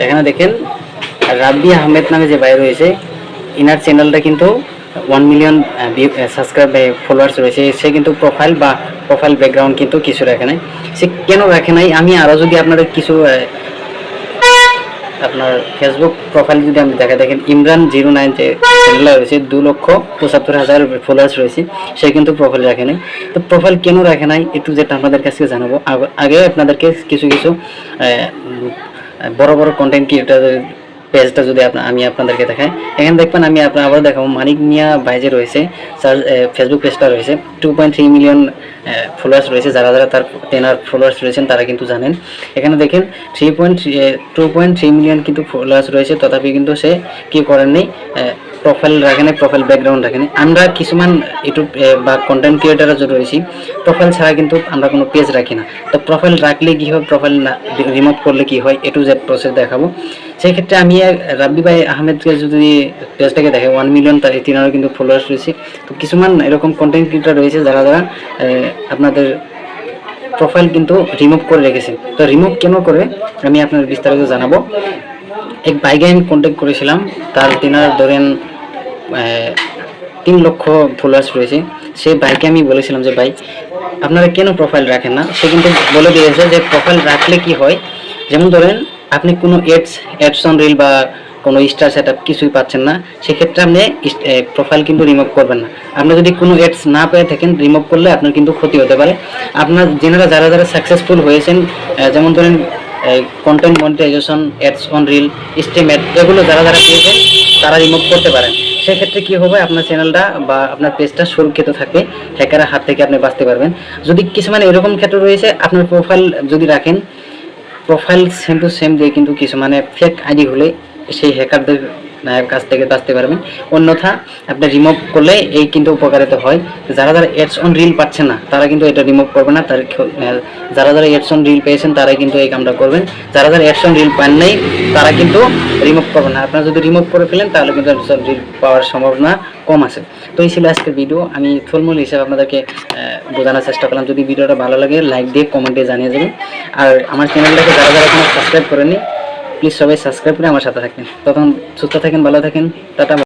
এখানে দেখেন রাব্বি আহমেদ নামে যে ভাই রয়েছে, ইনার চ্যানেলটা কিন্তু ওয়ান মিলিয়ন সাবস্ক্রাইব ফলোয়ার্স রয়েছে। সে কিন্তু প্রোফাইল বা প্রোফাইল ব্যাকগ্রাউন্ড কিন্তু কিছু রাখে নাই। সে কেন রাখে নাই? আমি আরও যদি আপনাদের কিছু আপনার ফেসবুক প্রোফাইল যদি আপনি দেখা, দেখেন ইমরান জিরো নাইন যে চ্যানেল রয়েছে, দু লক্ষ পঁচাত্তর হাজার ফলোয়ার্স রয়েছে, সে কিন্তু প্রোফাইল রাখে নাই। তো প্রোফাইল কেন রাখে নাই? একটু যেটা আপনাদের কাছে জানাব। আগ- আপনাদেরকে কিছু কিছু বড় বড় কন্টেন্ট ক্রিয়েটার পেজটা যদি আমি আপনাদেরকে দেখাই, এখানে দেখবেন আমি আপনার আবার দেখাবো, মানিক মিয়া বাইজে রয়েছে, তার ফেসবুক পেজটা রয়েছে। Two point three million followers রয়েছে। যারা যারা তার টেনার ফলোয়ার্স রয়েছেন, তারা কিন্তু জানেন। এখানে দেখেন three point two point three million কিন্তু ফলোয়ার্স রয়েছে। তথাপি কিন্তু সে কি করেননি। প্রোফাইল রাখেনি প্রোফাইল ব্যাকগ্রাউন্ড রাখেনি। আমরা কিছুমান ইউটিউব বা কন্টেন্ট ক্রিয়েটাররা যে রয়েছি প্রোফাইল ছাড়া কিন্তু আমরা কোনো পেজ রাখি না। তো প্রোফাইল রাখলে কি হয়? প্রোফাইল না রিমুভ করলে কি হয়? এ টু জেড প্রসেস দেখাবো। সেই ক্ষেত্রে আমি রাব্বি ভাই আহমেদকে যদি পেজটাকে দেখে ওয়ান মিলিয়ন তার তিনারও কিন্তু ফলোয়ার্স রয়েছে। তো কিছুমান এরকম কন্টেন্ট ক্রিয়েটার রয়েছে যারা যারা আপনাদের প্রোফাইল কিন্তু রিমুভ করে রেখেছে। তো রিমুভ কেন করে? আমি আপনার বিস্তারিত জানাব। এক বাইকে আমি কন্ট্যাক্ট করেছিলাম। তার তিনার ধরেন তিন লক্ষ ফলোয়ার্স রয়েছে। সেই বাইকে আমি বলেছিলাম যে, ভাই, আপনারা কেন প্রোফাইল রাখেন না? সে কিন্তু বলে দিয়েছে যে প্রোফাইল রাখলে কি হয়? যেমন ধরেন, আপনি কোনো এডস অন রিল বা কোনো স্টার সেট কিছুই পাচ্ছেন না। সেক্ষেত্রে আপনি প্রোফাইল কিন্তু রিমুভ করবেন না। আপনি যদি কোনো এডস না পেয়ে থাকেন রিমুভ করলে আপনার কিন্তু ক্ষতি হতে পারে। আপনার যেনারা, যারা যারা সাকসেসফুল হয়েছেন যেমন ধরেন content monetization ads on reel estimate এগুলো যারা যারা পেয়েছেন, তারা রিমুভ করতে পারেন। সেক্ষেত্রে কী হবে? আপনার চ্যানেলটা বা আপনার পেজটা সুরক্ষিত থাকবে। হ্যাকারের হাত থেকে আপনি বাঁচতে পারবেন। যদি কিছু মানে এরকম ক্ষেত্র রয়েছে, আপনার প্রোফাইল যদি রাখেন প্রোফাইল সেম টু সেম দিয়ে কিন্তু কিছু মানে ফেক আইডি হলে সেই হ্যাকারদের কাছ থেকে বাঁচতে পারবেন। অন্যথা আপনি রিমুভ করলে এই কিন্তু উপকারিত হয়। যারা যারা এডস অন রিল পাচ্ছে না, তারা কিন্তু এটা রিমুভ করবে না। তার যারা যারা এডস অন রিল পেয়েছেন, তারাই কিন্তু এই কামটা করবেন। যারা যারা এডস অন রিল পান নাই, তারা কিন্তু রিমুভ করবেন না। আপনারা যদি রিমুভ করে ফেলেন, তাহলে কিন্তু এডস অন রিল পাওয়ার সম্ভাবনা কম আছে। তো এই ছিল আজকের ভিডিও আমি থলমূল হিসাবে আপনাদেরকে বোঝানোর চেষ্টা করলাম। যদি ভিডিওটা ভালো লাগে লাইক দিয়ে কমেন্টে জানিয়ে দেবেন। আর আমার চ্যানেলটাকে যারা যারা এখনও সাবস্ক্রাইব করেনি প্লিজ সবাই সাবস্ক্রাইব করে আমার সাথে থাকেন। তখন সুস্থ থাকেন ভালো থাকেন টাটা।